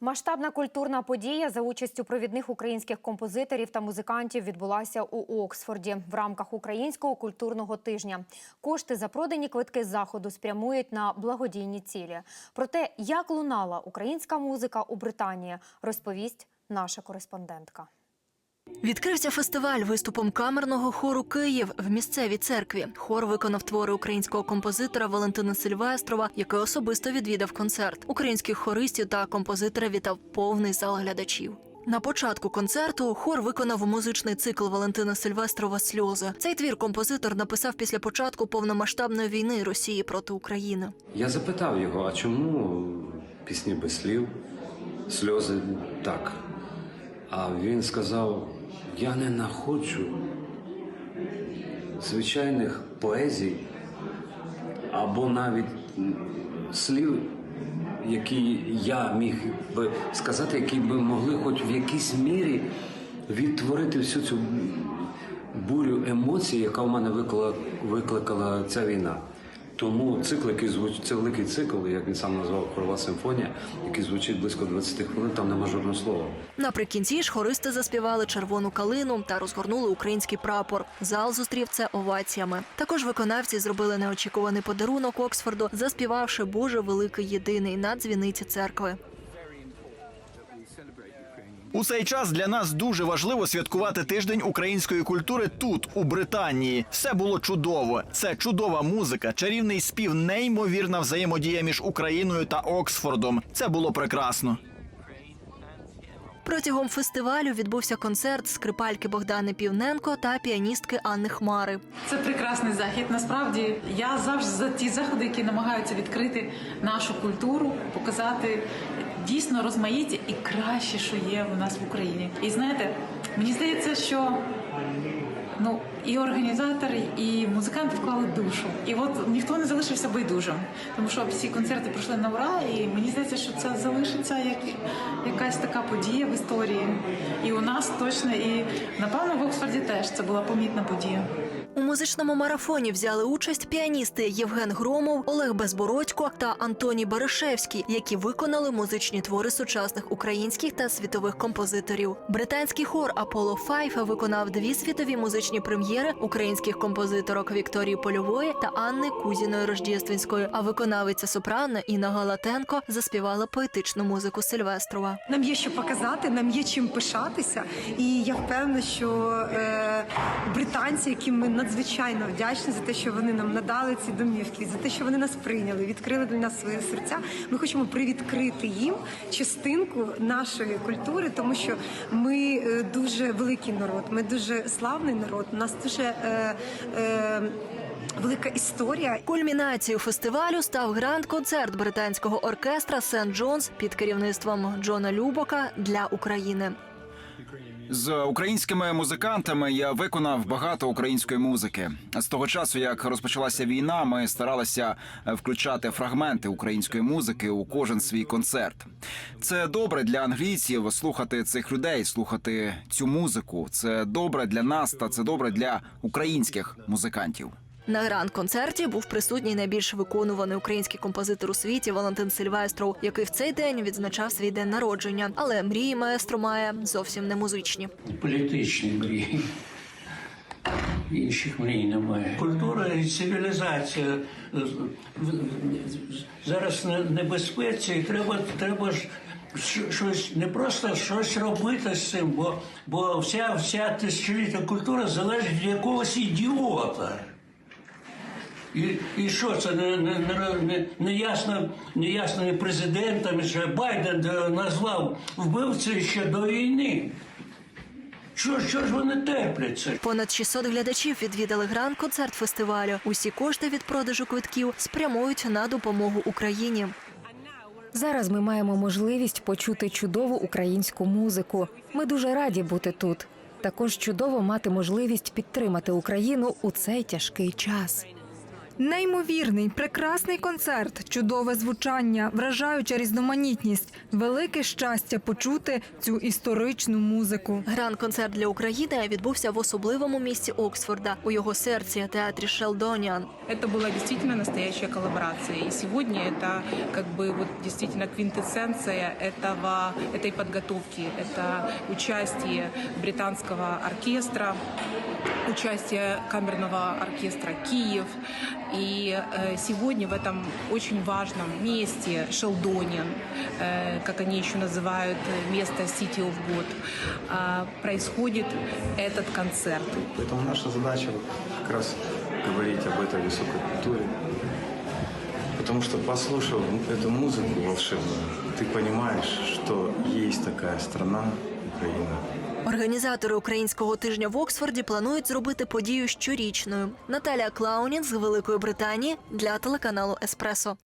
Масштабна культурна подія за участю провідних українських композиторів та музикантів відбулася у Оксфорді в рамках українського культурного тижня. Кошти за продані квитки заходу спрямують на благодійні цілі. Про те, як лунала українська музика у Британії, розповість наша кореспондентка. Відкрився фестиваль виступом камерного хору Київ в місцевій церкві. Хор виконав твори українського композитора Валентина Сильвестрова, який особисто відвідав концерт. Українських хористів та композитора вітав повний зал глядачів. На початку концерту хор виконав музичний цикл Валентина Сильвестрова Сльози. Цей твір композитор написав після початку повномасштабної війни Росії проти України. Я запитав його, а чому пісні без слів, сльози так. А він сказав: я не знаходжу звичайних поезій або навіть слів, які я міг би сказати, які би могли хоч в якійсь мірі відтворити всю цю бурю емоцій, яка в мене викликала ця війна. Тому цикл, який звучить, це великий цикл, як він сам назвав Хорова симфонія, який звучить близько 20 хвилин, там нема жодного слова. Наприкінці ж хористи заспівали червону калину та розгорнули український прапор. Зал зустрів це оваціями. Також виконавці зробили неочікуваний подарунок Оксфорду, заспівавши Боже великий єдиний на дзвіниці церкви. У цей час для нас дуже важливо святкувати тиждень української культури тут, у Британії. Все було чудово. Це чудова музика, чарівний спів, неймовірна взаємодія між Україною та Оксфордом. Це було прекрасно. Протягом фестивалю відбувся концерт скрипальки Богдани Півненко та піаністки Анни Хмари. Це прекрасний захід. Насправді я завжди за ті заходи, які намагаються відкрити нашу культуру, показати дійсно розмаїття і краще, що є в нас в Україні. І знаєте, мені здається, що і організатори, і музиканти вклали душу. І от ніхто не залишився байдужим, тому що всі концерти пройшли на ура, і мені здається, що це залишиться як якась така подія в історії. І у нас точно, і напевно в Оксфорді теж це була помітна подія. У музичному марафоні взяли участь піаністи Євген Громов, Олег Безбородько та Антоній Баришевський, які виконали музичні твори сучасних українських та світових композиторів. Британський хор Аполло Файф виконав дві світові музичні прем'єри українських композиторок Вікторії Польової та Анни Кузіної Рождєствінської. А виконавиця сопрано Інна Галатенко заспівала поетичну музику Сильвестрова. Нам є що показати, нам є чим пишатися, і я впевнена, що е, британці, яким ми надзвичайно вдячні за те, що вони нам надали ці домівки, за те, що вони нас прийняли, відкрили для нас свої серця. Ми хочемо привідкрити їм частинку нашої культури, тому що ми е, дуже великий народ, ми дуже славний народ. У нас дуже е, е, велика історія. Кульмінацією фестивалю став гранд-концерт британського оркестра Сент Джонс під керівництвом Джона Любока для України. З українськими музикантами я виконав багато української музики. З того часу, як розпочалася війна, ми старалися е, включати фрагменти української музики у кожен свій концерт. Це добре для англійців слухати цих людей, слухати цю музику. Це добре для нас та це добре для українських музикантів. На гранд-концерті був присутній найбільш виконуваний український композитор у світі Валентин Сильвестров, який в цей день відзначав свій день народження. Але мрії маестро має зовсім не музичні. політичні мрії. Інших мрій немає. Культура і цивілізація е, зараз небезпеці, і треба, треба ж щось не просто щось робити з цим, бо, бо вся, вся тисячолітня культура залежить від якогось ідіота. І, і що це не, не, не, не, не ясно, не ясно і президентам, що Байден е, назвав вбивцею ще до війни. Що, що ж вони терпляться? Понад 600 глядачів відвідали гранд-концерт фестивалю. Усі кошти від продажу квитків спрямують на допомогу Україні. Зараз ми маємо можливість почути чудову українську музику. Ми дуже раді бути тут. Також чудово мати можливість підтримати Україну у цей тяжкий час. Неймовірний, прекрасний концерт, чудове звучання, вражаюча різноманітність, велике щастя почути цю історичну музику. Гран-концерт для України відбувся в особливому місці Оксфорда у його серці театрі Шелдоніан. Это была действительно настоящая коллаборация. И сегодня это как бы вот действительно квинтэссенция этого, этой подготовки. Это участие британского оркестра, участие камерного оркестра «Киев». И э, сегодня в этом очень важном месте Шелдониан, э, как они еще называют место City of God, э, происходит этот концерт. Поэтому наша задача как раз говорить об этой высокой культуре. Потому что, послушав эту музыку волшебную, ты понимаешь, что есть такая страна, Украина, Організатори українського тижня в Оксфорді планують зробити подію щорічною. Наталія Клаунін з Великої Британії для телеканалу Еспресо.